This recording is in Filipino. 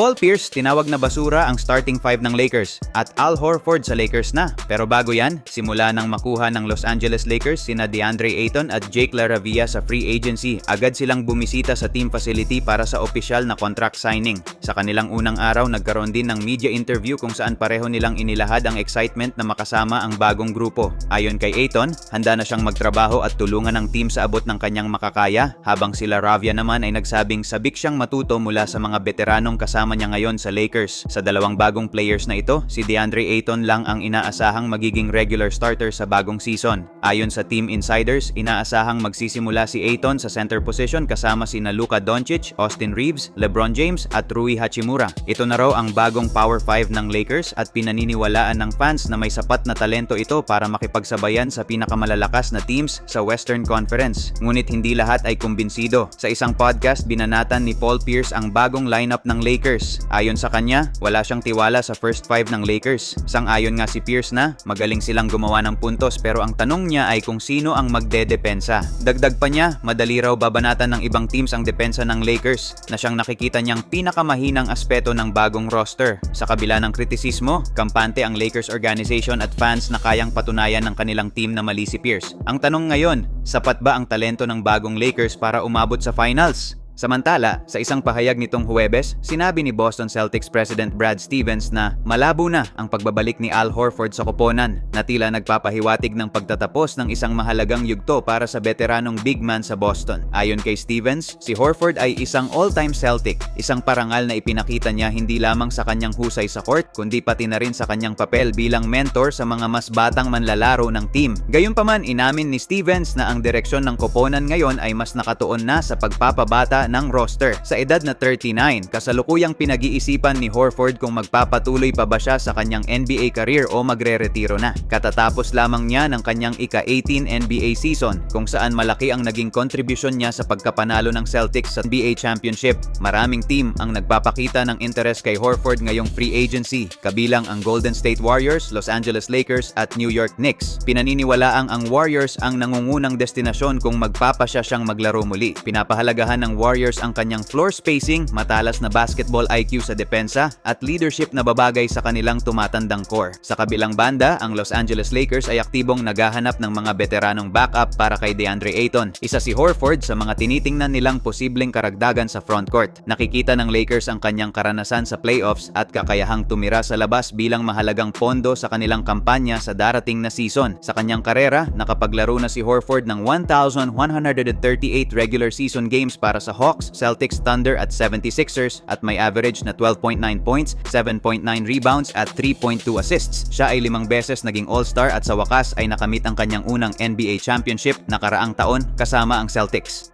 Paul Pierce tinawag na basura ang starting five ng Lakers at Al Horford sa Lakers na. Pero bago yan, simula nang makuha ng Los Angeles Lakers sina DeAndre Ayton at Jake LaRavia sa free agency, agad silang bumisita sa team facility para sa opisyal na contract signing. Sa kanilang unang araw, nagkaroon din ng media interview kung saan pareho nilang inilahad ang excitement na makasama ang bagong grupo. Ayon kay Ayton, handa na siyang magtrabaho at tulungan ng team sa abot ng kanyang makakaya, habang sila Ravia naman ay nagsabing sabik siyang matuto mula sa mga veteranong kasama niya ngayon sa Lakers. Sa dalawang bagong players na ito, si DeAndre Ayton lang ang inaasahang magiging regular starter sa bagong season. Ayon sa team insiders, inaasahang magsisimula si Ayton sa center position kasama sina Luka Doncic, Austin Reeves, LeBron James at Rui Hachimura. Ito na raw ang bagong Power 5 ng Lakers at pinaniniwalaan ng fans na may sapat na talento ito para makipagsabayan sa pinakamalalakas na teams sa Western Conference. Ngunit hindi lahat ay kumbinsido. Sa isang podcast, binanatan ni Paul Pierce ang bagong lineup ng Lakers. Ayon sa kanya, wala siyang tiwala sa first five ng Lakers. Sang-ayon nga si Pierce na magaling silang gumawa ng puntos pero ang tanong niya ay kung sino ang magdedepensa. Dagdag pa niya, madali raw babanatan ng ibang teams ang depensa ng Lakers na siyang nakikita niyang pinakamahinang aspeto ng bagong roster. Sa kabila ng kritisismo, kampante ang Lakers organization at fans na kayang patunayan ng kanilang team na mali si Pierce. Ang tanong ngayon, sapat ba ang talento ng bagong Lakers para umabot sa finals? Samantala, sa isang pahayag nitong Huwebes, sinabi ni Boston Celtics President Brad Stevens na malabo na ang pagbabalik ni Al Horford sa koponan na tila nagpapahiwatig ng pagtatapos ng isang mahalagang yugto para sa veteranong big man sa Boston. Ayon kay Stevens, si Horford ay isang all-time Celtic, isang parangal na ipinakita niya hindi lamang sa kanyang husay sa court, kundi pati na rin sa kanyang papel bilang mentor sa mga mas batang manlalaro ng team. Gayunpaman, inamin ni Stevens na ang direksyon ng koponan ngayon ay mas nakatuon na sa pagpapabata ng roster. Sa edad na 39, kasalukuyang pinag-iisipan ni Horford kung magpapatuloy pa ba siya sa kanyang NBA career o magre-retiro na. Katatapos lamang niya ng kanyang ika-18 NBA season kung saan malaki ang naging contribution niya sa pagkapanalo ng Celtics sa NBA Championship. Maraming team ang nagpapakita ng interest kay Horford ngayong free agency, kabilang ang Golden State Warriors, Los Angeles Lakers at New York Knicks. Pinaniniwalaang ang Warriors ang nangungunang destinasyon kung magpapasya siyang maglaro muli. Pinapahalagahan ng Warriors ang kanyang floor spacing, matalas na basketball IQ sa depensa, at leadership na babagay sa kanilang tumatandang core. Sa kabilang banda, ang Los Angeles Lakers ay aktibong naghahanap ng mga veteranong backup para kay DeAndre Ayton. Isa si Horford sa mga tinitingnan nilang posibleng karagdagan sa frontcourt. Nakikita ng Lakers ang kanyang karanasan sa playoffs at kakayahang tumira sa labas bilang mahalagang pondo sa kanilang kampanya sa darating na season. Sa kanyang karera, nakapaglaro na si Horford ng 1,138 regular season games para sa Hawks, Celtics, Thunder at 76ers at may average na 12.9 points, 7.9 rebounds at 3.2 assists. Siya ay limang beses naging All-Star at sa wakas ay nakamit ang kanyang unang NBA championship nakaraang taon kasama ang Celtics.